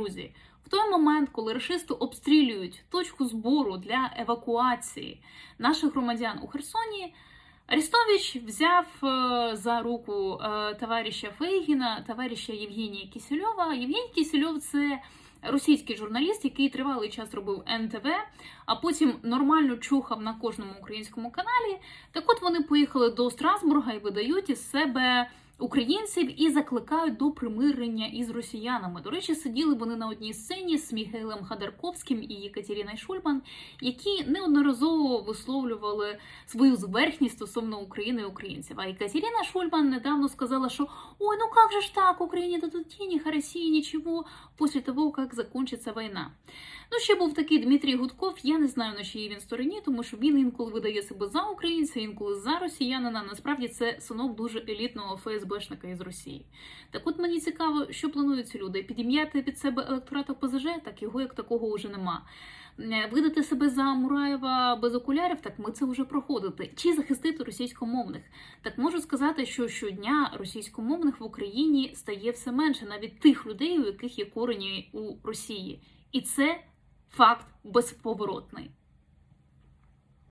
Друзі, в той момент, коли рашисти обстрілюють точку збору для евакуації наших громадян у Херсоні, Арестович взяв е, за руку е, товариша Фейгіна, товариша Євгенія Кісельова. Євгеній Кісельов це російський журналіст, який тривалий час робив НТВ, а потім нормально чухав на кожному українському каналі. Так от вони поїхали до Страсбурга і видають із себе українців і закликають до примирення із росіянами. До речі, сиділи вони на одній сцені з Міхайлем Ходорковським і Єкатеріною Шульман, які неодноразово висловлювали свою зверхність стосовно України і українців. А Екатерина Шульман недавно сказала, що ой, ну как же ж так, Україні дадуть денег, а Росії нічого після того, як закінчиться війна. Ну, ще був такий Дмитрій Гудков. Я не знаю на чиїй він стороні, тому що він інколи видає себе за українця, інколи за росіянина. Насправді це синок дуже елітного ФСБшника із Росії. Так от мені цікаво, що планують ці люди. Підім'яти під себе електорат ОПЗЖ, так його як такого вже нема. Е, Видати себе за Мураєва без окулярів, так ми це вже проходити. Чи захистити російськомовних? Так можу сказати, що щодня російськомовних в Україні стає все менше, навіть тих людей, у яких є корені у Росії. І це факт безповоротний.